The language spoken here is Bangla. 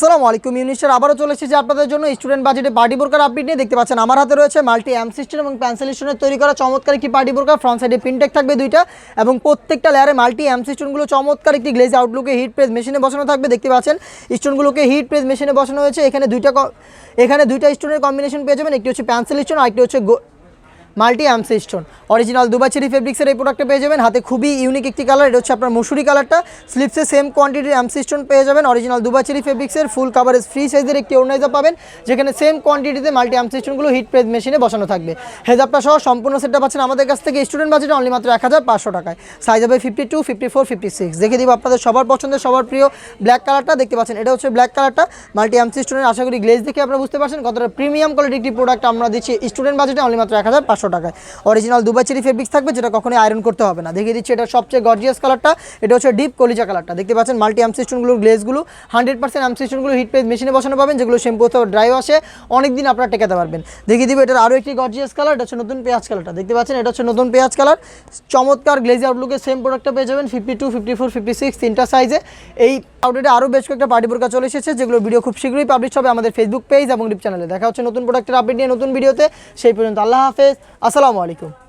আসসালামু আলাইকুম ইউনিস্টার আবারও চলে এসেছি আপনাদের জন্য স্টুডেন্ট বাজেটে পার্টি বোরকার আপডেট নিয়ে। দেখতে পাচ্ছেন, আমার হাতে রয়েছে মাল্টি অ্যাম সিস্টেম এবং পেন্সিল স্টোনের তৈরি করা চমৎকার একটি পার্টি বোরকার ফ্রন্ট সাইডে পিনটেক থাকবে দুইটা এবং প্রত্যেকটা লেয়ারে মাল্টি অ্যাম সিস্টেমগুলো চমৎকার একটি গ্লেজ আউটলুকে হিট প্রেস মেশিনে বসানো থাকবে। দেখতে পাচ্ছেন স্টোনগুলোকে হিট প্রেস মেশিনে বসানো হয়েছে। এখানে দুইটা এখানে দুইটা স্টোনের কম্বিনেশন পেয়ে যাবেন। একটি হচ্ছে পেন্সিল স্টোন আর একটি হচ্ছে মাল্টি অ্যামস স্টোন। অরিজিনাল দুবাই চেরি ফেব্রিক্সের এই প্রোডাক্টটা পেয়ে যাবেন। হাতে খুবই ইউনিক একটি কালার এটা হচ্ছে আপনার মসুরি কালারটা স্লিপসে সেম কোয়ান্টিটির অ্যামস স্টোন পেয়ে যাবেন। অরিজিনাল দুবাই চেরি ফেব্রিক্সের ফুল কাভারেজ ফ্রি সাইজের একটি অর্গানাইজার পাবেন, যেখানে সেম কোয়ান্টিটিতে মাল্টি অ্যামস স্টোনগুলো হিট প্রেস মেশিনে বসানো থাকবে। হেজাবটা সহ সম্পূর্ণ সেটটা পাচ্ছেন আমাদের কাছ থেকে। স্টুডেন্ট বাজেটে অনলি মাত্র এক হাজার পাঁচশো টাকায়। সাইজ হবে fifty two fifty four fifty six দেখে দিব আপনাদের সবার পছন্দের, সবার প্রিয় ব্ল্যাক কালারটা দেখতে পাচ্ছেন, এটা হচ্ছে ব্ল্যাক কালারটা মাল্টি অ্যামস স্টোনের আশা করি গ্লেজ দেখে আপনারা বুঝতে পারছেন কতটা প্রিমিয়াম কোয়ালিটি একটি প্রোডাক্ট আমরা দিচ্ছি। স্টুডেন্ট বাজেটে অনলি মাত্র এক হাজার পাঁচশো টাকায়। অরিজিনাল দুবাই চেরি ফেব্রিক্স থাকবে, যেটা কখনোই আয়রন করতে হবে না। দেখিয়ে দিচ্ছি, এটা সবচেয়ে গর্জিয়াস কালারটা এটা হচ্ছে ডিপ কলিজা কালারটা দেখতে পাচ্ছেন মাল্টি অ্যামসিস্টনগুলোর গ্লেজগুলো হান্ড্রেড পার্সেন্ট অ্যামসিস্টনগুলো হিট পেজ মেশিনে বসানো পাবেন, যেগুলো শ্যাম্পু অথবা ড্রাইও আসে অনেক দিন আপনারা টেকাতে পারবেন। দেখিয়ে দিবে, এটার আরও একটি গর্জিয়াস কালার এটা হচ্ছে নতুন পেঁয়াজ কালারটা দেখতে পাচ্ছেন, এটা হচ্ছে নতুন পেঁয়াজ কালার চমৎকার গ্লেজ আউটলুকে সেম প্রোডাক্টটা পেয়ে যাবেন fifty two fifty four fifty six তিনটা সাইজে এই আউটলেটে আরও বেশ কয়েকটা পার্টি বোরকা চলে এসেছে, যেগুলো ভিডিও খুব শীঘ্রই পাবলিশ হবে আমাদের ফেসবুক পেজ এবং ইউটিউব চ্যানেলে দেখা হচ্ছে নতুন প্রোডাক্টের আপডেট নিয়ে নতুন ভিডিওতে সেই পর্যন্ত আল্লাহ হাফেজ। আসসালামু আলাইকুম।